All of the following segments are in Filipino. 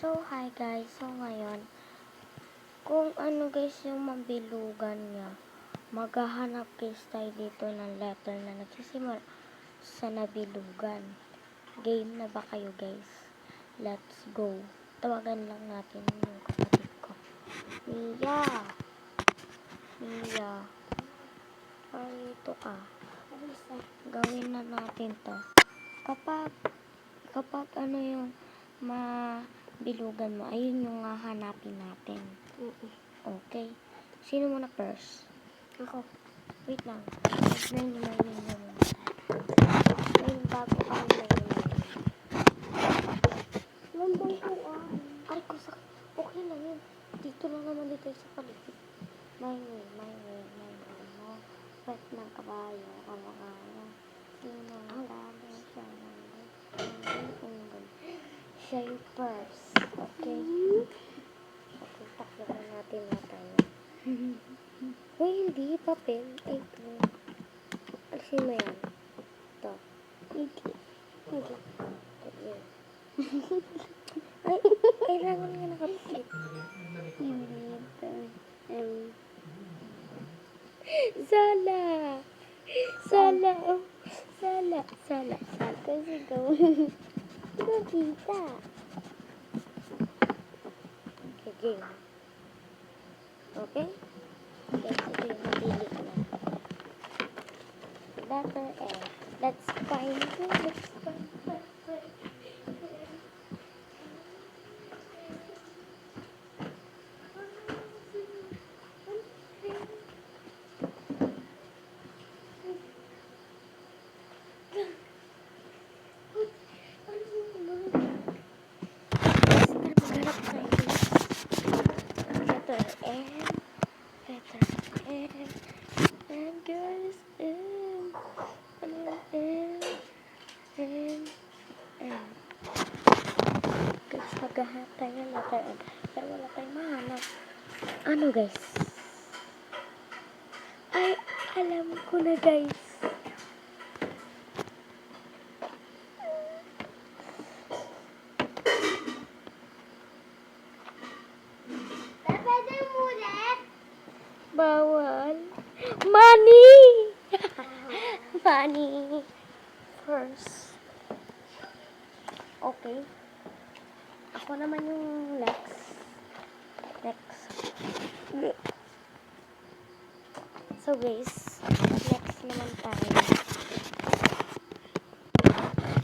So, hi guys. So, ngayon, kung ano guys yung mabilugan niya, maghahanap guys tayo dito ng letter na nagsisimula sa nabilugan. Game na ba kayo guys? Let's go. Tawagan lang natin yung kapatid ko. Mia! Mia! Ay, ito ka. Gawin na natin to. Kapag, kapag ano yung mabilugan mo, ayun yung hahanapin natin. Okay. Sino muna first? Ako. Wait lang. May may may may May bago kami may may. Lambang ko ah. Ay ko sa... Okay lang yun. Dito lang naman dito sa paligid. May may may may may ano. Pwet ng kabayo. Ang mga ano. Sino ang dami siya ng. Siya yung first. Okay? Okay, takyakan natin na tayo. Uy, hindi. Papel. Ito. Alisin mo yan. Ito. Hindi. Hindi. Ito. Ay, kailangan nga. Ito. Um, Sala. Sala. Sala. Sala. Sala. Kasi go. Nakita. Okay, game. Okay? Okay, ito yung napili ko na. Letter L. Let's find it. Let's find it. Letter M. Letter M. And guys, M. Ano yung M? M. M. Guys, maghahanap tayo ng letter. Pero wala tayong mahanap. Ano guys? Ay, alam ko na guys. Pwede mo ulit? Bawal. Money! Money. First. Okay. Ako naman yung next. Next. So guys, next naman tayo.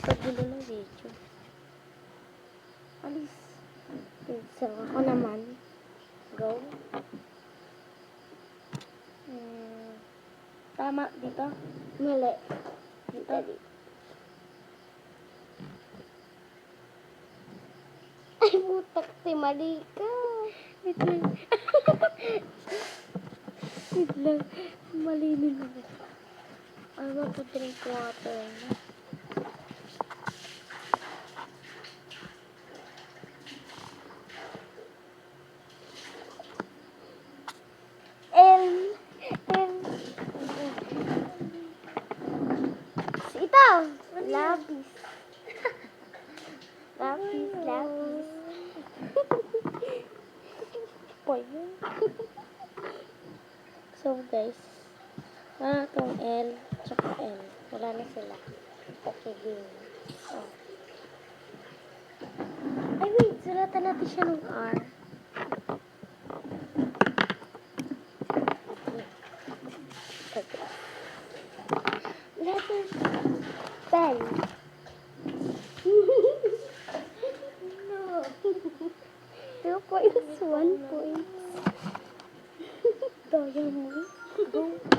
Pagulo ng video. Alis. So, ako naman. Go. Hmm, tama dito? Mali. Dito? Ay, butak si mali ka. Wait lang. Wait lang. Mali din ako. Ay, magpa-drink water na. M. M. Ito. Labis. Lapis, lapis. Po yun. so guys, ah, itong L, tsaka L. Wala na sila. Okay, game. Oh. Ay, wait. Sulatan natin siya ng R. Okay. Letter pen. no. Two points, one point. Daya mo. Go.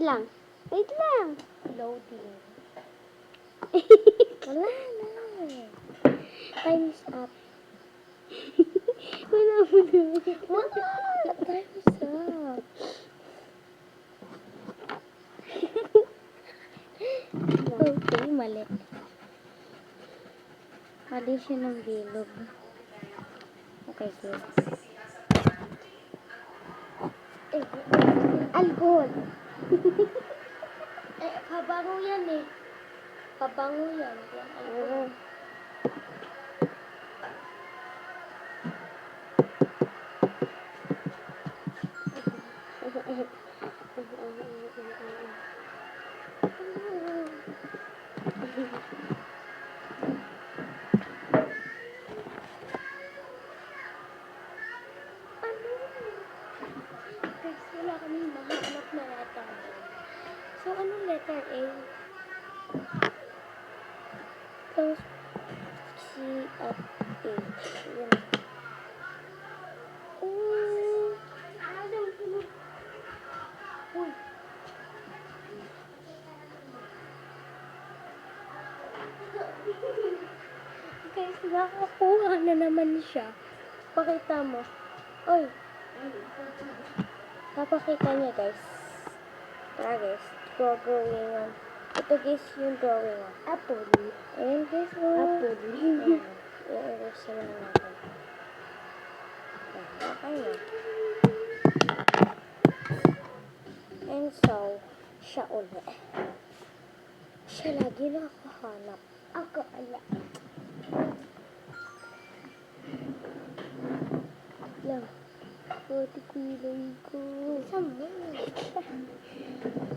Lang. Wait lang. Loading. Wala na. Time's up. Wala mo na. Wala. Time's up. okay, mali. Mali siya ng bilog. Okay, good. Eh, alcohol eh, pabango yan eh. Pabango yan. Yan ay nakakuha na naman siya. Pakita mo. Oy. Papakita niya, guys. Tara, guys. Drawing on. Ito, guys, yung drawing on. Apple. Ayan, guys. Oh. Apple. Ayan. I-erase na lang natin. Okay na. And so, siya ulit. Siya lagi nakahanap. Ako ala. Pati kulay ko. Sama. eh?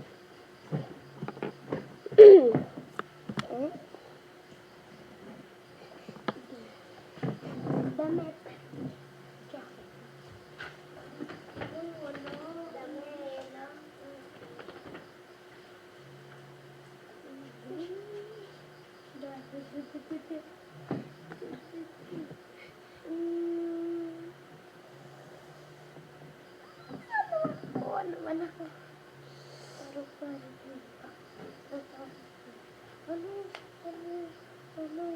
Naman ako. Pero parang Ano? Ano? Ano? Ano?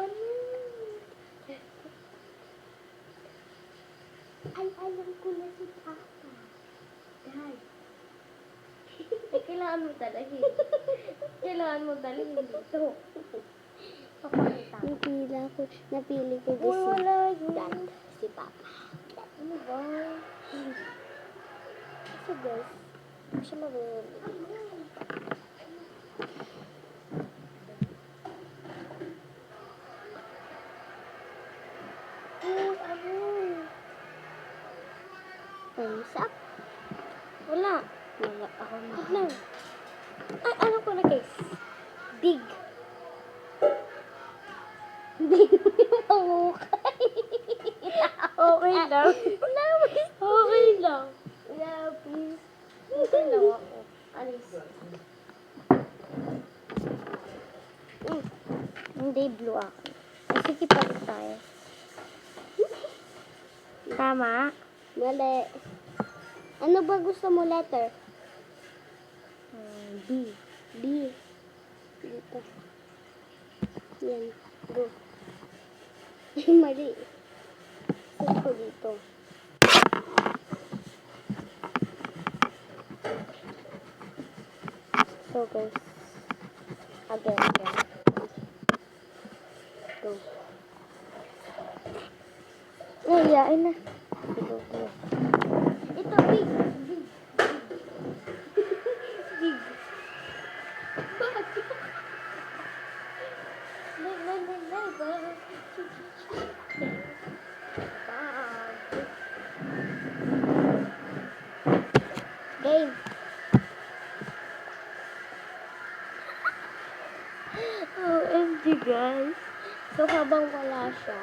Ano? Ay, alam ko na si Papa. Dad. Ay, kailangan mo dalhin. kailangan mo dalhin dito. Papakita. Napila ko, napili ko Uy, din si wala yun. Dad, si Papa. Ano ba? Kasi guys, hindi siya ano? Thumbs up. Wala. Wala ako lang. Ay, ano ko na guys? Dig. Lang. Okay lang. Lapis. Okay lang ako. Alis. Mm. Hindi blue ako. Ay, sige, palit tayo. Tama? Mali. Ano ba gusto mo letter? Hmm, B. B. Dito. Yan. Go. Mali. Set ko dito. So, guys. Again, again. Go. Ay, yain na. Go, go. Ito, big. Big. Big. Bakit? Nay, nay, nay, nay, bakit? Bag. Game. OMG, guys. So, habang wala siya,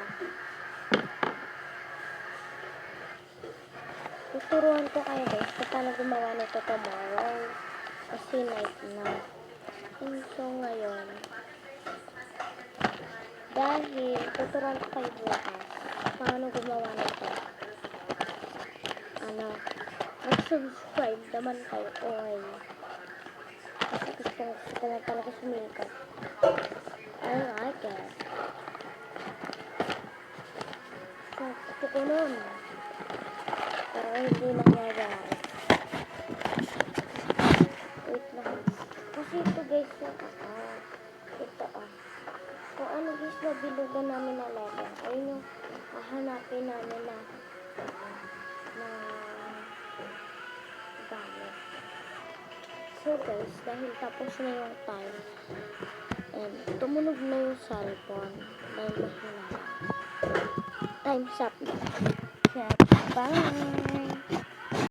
tuturuan ko kayo guys kung paano gumawa nito tomorrow. Kasi night na. And so, ngayon, dahil tuturuan ko kayo bukas paano gumawa nito. Ano, mag-subscribe naman kayo. Okay. Kasi gusto, gusto na talaga sumikat. I like it. Gusto ko nun. Pero hindi nangyayari. Wait lang. Kasi ito guys, ah, ito ah. Kung ano guys, nabilugan namin na letter. Ayun yung hahanapin namin na tayo. So guys, dahil tapos na yung time, and tumunog na yung cellphone, dahil mahina. Time's up na. Bye!